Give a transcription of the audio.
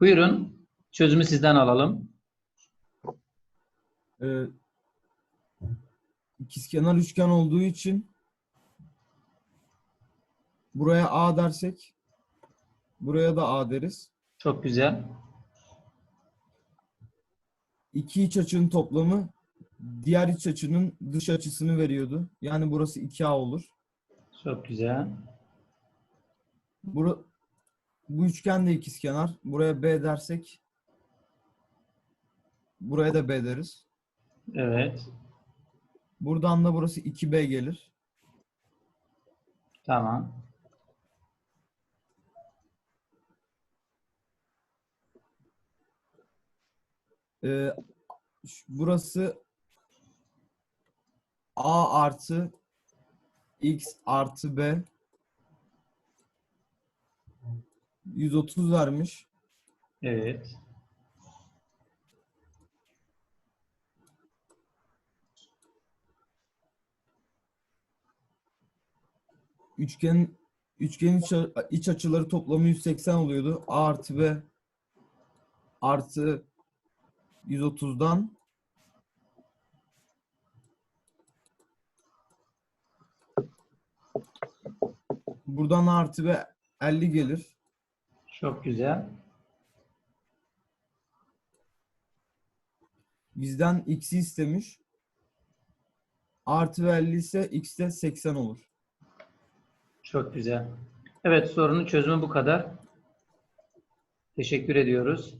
Buyurun. Çözümü sizden alalım. Ee, ikizkenar üçgen olduğu için buraya A dersek buraya da A deriz. Çok güzel. İki iç açının toplamı diğer iç açının dış açısını veriyordu. Yani burası 2A olur. Çok güzel. Bura, bu üçgen de ikizkenar. Buraya B dersek buraya da B deriz. Evet. Buradan da burası 2B gelir. Tamam. Ee, burası A artı X artı B 130 vermiş. Evet. Üçgen üçgenin iç, açıları toplamı 180 oluyordu. A artı B artı 130'dan buradan artı B 50 gelir. Çok güzel. Bizden x'i istemiş. Artı ve 50 ise x de 80 olur. Çok güzel. Evet sorunun çözümü bu kadar. Teşekkür ediyoruz.